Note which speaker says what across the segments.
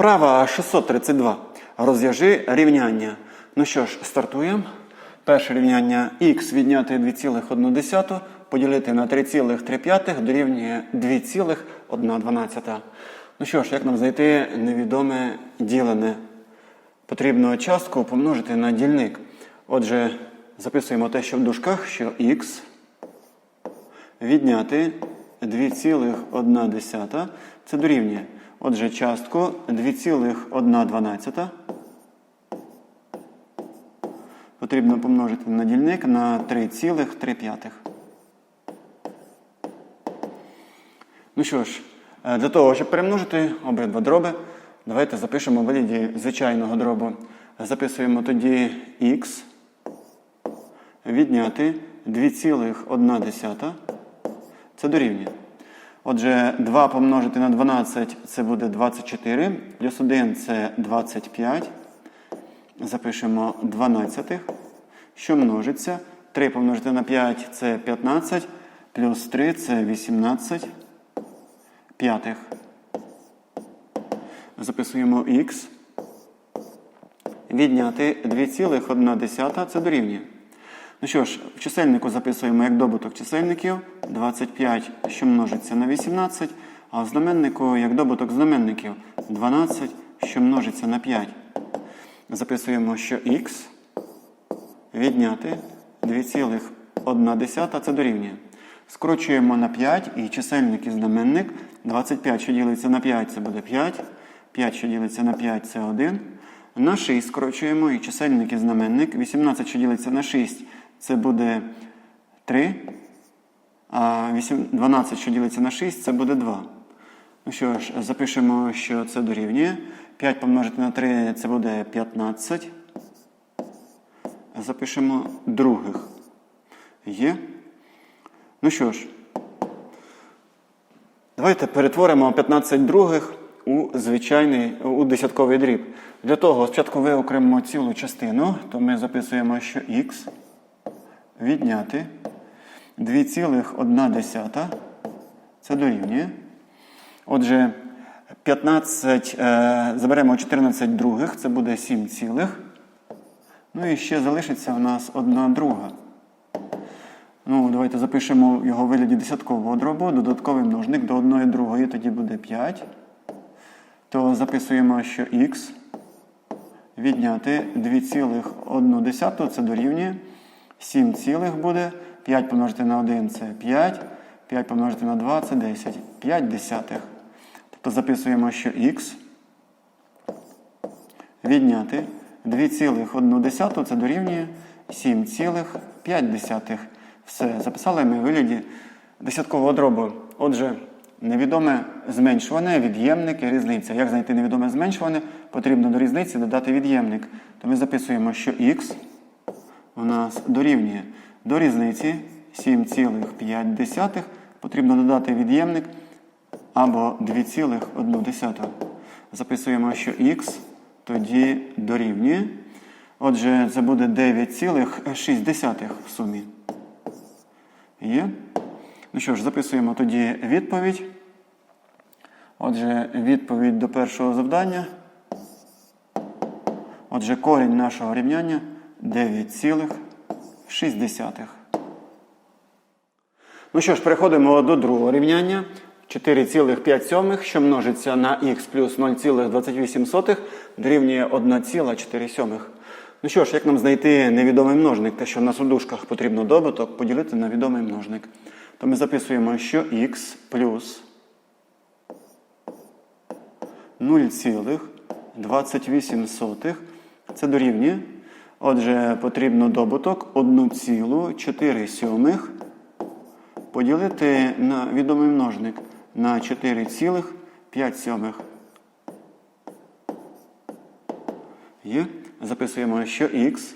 Speaker 1: Вправа 632. Розв'яжи рівняння. Ну що ж, стартуємо. Перше рівняння х відняти 2,1 поділити на 3,3 дорівнює 2,1. Ну що ж, як нам знайти невідоме ділене? Потрібно частку помножити на дільник. Отже, записуємо те, що в дужках, що х відняти 2,1 це дорівнює. Отже, частку 2,1 потрібно помножити на дільник на 3,3. Ну що ж, е, для того, щоб перемножити обидва дроби, давайте запишемо в вигляді звичайного дробу. Записуємо тоді х відняти 2,1. Це дорівнює. Отже, 2 помножити на 12 це буде 24, плюс 1 це 25. Запишемо 12, що множиться. 3 помножити на 5 це 15, плюс 3 це 18 п'ятих. Записуємо х. Відняти 2,1 це дорівнює. Ну що ж, в чисельнику записуємо як добуток чисельників 25, що множиться на 18, а в знаменнику як добуток знаменників 12, що множиться на 5. Записуємо, що х відняти 2,1 це дорівнює. Скорочуємо на 5 і чисельник і знаменник. 25, що ділиться на 5, це буде 5. 5, що ділиться на 5, це 1. На 6 скорочуємо і чисельник і знаменник. 18, що ділиться на 6, це буде 3. А 8, 12, що ділиться на 6, це буде 2. Ну що ж, запишемо, що це дорівнює. 5 помножити на 3 це буде 15. Запишемо других. Є. Ну що ж, давайте перетворимо 15 других у звичайний у десятковий дріб. Для того спочатку виокремимо цілу частину, то ми записуємо, що х відняти 2,1 це дорівнює. Отже, 15 е, заберемо 14 других, це буде 7 цілих. Ну і ще залишиться у нас одна друга. Ну, давайте запишемо його в вигляді десяткового дробу, додатковий множник до 1 другої, тоді буде 5. То записуємо, що х відняти 2,1 це дорівнює. 7 цілих буде. 5 помножити на 1 це 5. 5 помножити на 2 це 10. 5 десятих. Тобто записуємо, що х відняти 2,1 це дорівнює 7,5. Все, записали ми в вигляді десяткового дробу. Отже, невідоме зменшуване, від'ємник і різниця. Як знайти невідоме зменшуване? Потрібно до різниці додати від'ємник. То ми записуємо, що х у нас дорівнює до різниці 7,5. Потрібно додати від'ємник або 2,1. Записуємо, що х тоді дорівнює. Отже, це буде 9,6 в сумі. Є. Ну що ж, записуємо тоді відповідь. Отже, відповідь до першого завдання. Отже, корінь нашого рівняння 9,6. Ну що ж, переходимо до другого рівняння. 4,5, що множиться на х плюс 0,28 дорівнює 1,4. Ну що ж, як нам знайти невідомий множник, те, що у дужках потрібно добуток, поділити на відомий множник. То ми записуємо, що х плюс 0,28 це дорівнює. Отже, потрібно добуток 1,4 поділити на відомий множник на 4,5. Є. Записуємо, що х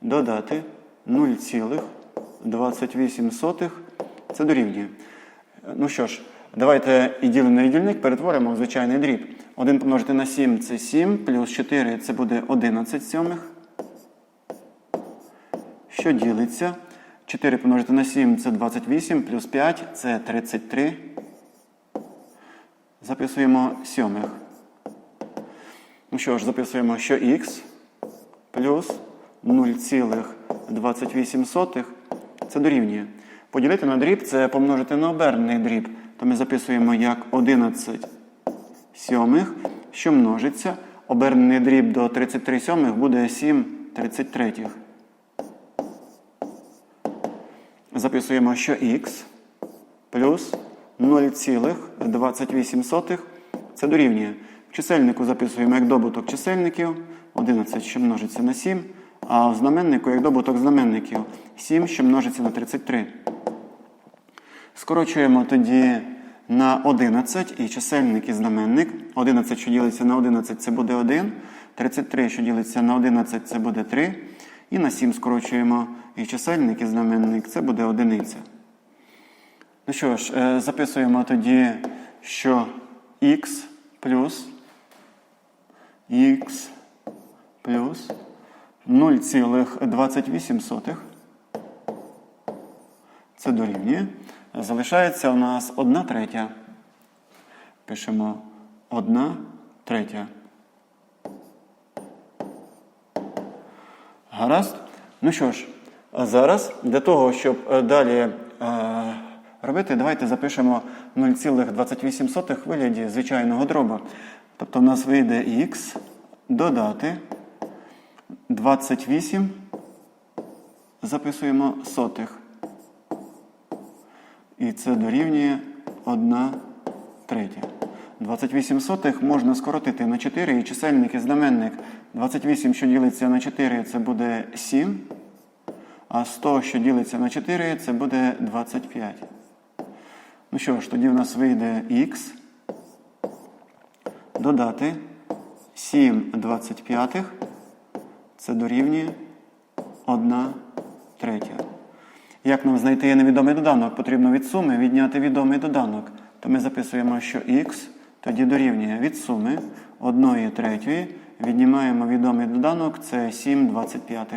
Speaker 1: додати 0,28 це дорівнює. Ну що ж, давайте і ділений дільник перетворимо в звичайний дріб. 1 помножити на 7 це 7, плюс 4 це буде 11 сьомих. Що ділиться? 4 помножити на 7 це 28, плюс 5 це 33. Записуємо сьомих. Ну що ж, записуємо, що х плюс 0,28 це дорівнює. Поділити на дріб це помножити на обернений дріб. То ми записуємо як 11 сьомих, що множиться. Обернений дріб до 33 сьомих буде 7 33. Записуємо, що х плюс 0,28 це дорівнює. В чисельнику записуємо як добуток чисельників 11, що множиться на 7, а в знаменнику як добуток знаменників 7, що множиться на 33. Скорочуємо тоді на 11 і чисельник і знаменник. 11, що ділиться на 11, це буде 1. 33, що ділиться на 11, це буде 3. І на 7 скорочуємо і чисельник і знаменник, це буде одиниця. Ну що ж, е, записуємо тоді, що х плюс х плюс 0,28 це дорівнює. Залишається у нас 1 третя. Пишемо 1 третя. Гаразд? Ну що ж, зараз для того, щоб е, далі е, робити, давайте запишемо 0,28 в вигляді звичайного дроба. Тобто в нас вийде х додати 28, записуємо сотих. І це дорівнює 1 третя. 28 сотих можна скоротити на 4 і чисельник і знаменник. 28, що ділиться на 4, це буде 7. А 100, що ділиться на 4, це буде 25. Ну що ж, тоді в нас вийде х додати 7 25. Це дорівнює 1 третя. Як нам знайти невідомий доданок? Потрібно від суми відняти відомий доданок. То ми записуємо, що х тоді дорівнює від суми 1 третьої. Віднімаємо відомий доданок, це 7 25.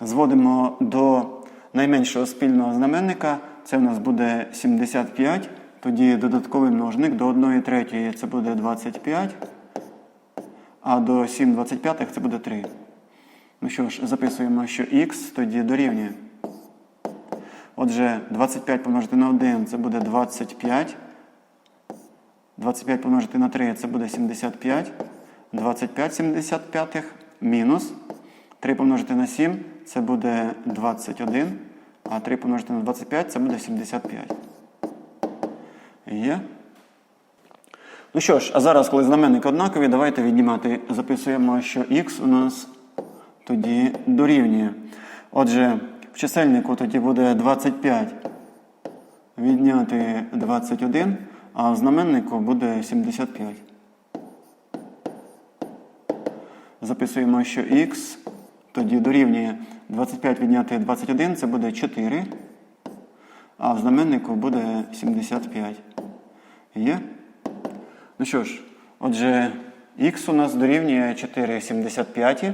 Speaker 1: Зводимо до найменшого спільного знаменника. Це в нас буде 75. Тоді додатковий множник до 1 третьої це буде 25. А до 7 25 це буде 3. Ну що ж, записуємо, що х тоді дорівнює. Отже, 25 помножити на 1 це буде 25. 25 помножити на 3 це буде 75. 25 75 мінус. 3 помножити на 7 це буде 21. А 3 помножити на 25 це буде 75. Є. Ну що ж, а зараз, коли знаменники однакові, давайте віднімати. Записуємо, що х у нас тоді дорівнює. Отже, в чисельнику тоді буде 25 відняти 21, а в знаменнику буде 75. Записуємо, що х тоді дорівнює 25 відняти 21, це буде 4, а в знаменнику буде 75. Є? Ну що ж, отже, х у нас дорівнює 4,75.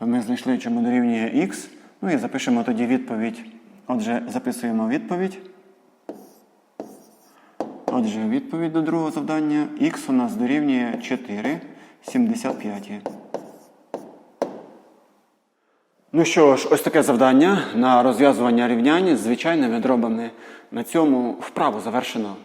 Speaker 1: Ми знайшли, чому дорівнює х. Ну і запишемо тоді відповідь. Отже, записуємо відповідь. Отже, відповідь до другого завдання. Х у нас дорівнює 4,75. Ну що ж, ось таке завдання на розв'язування рівнянь з звичайними дробами. На цьому вправу завершено.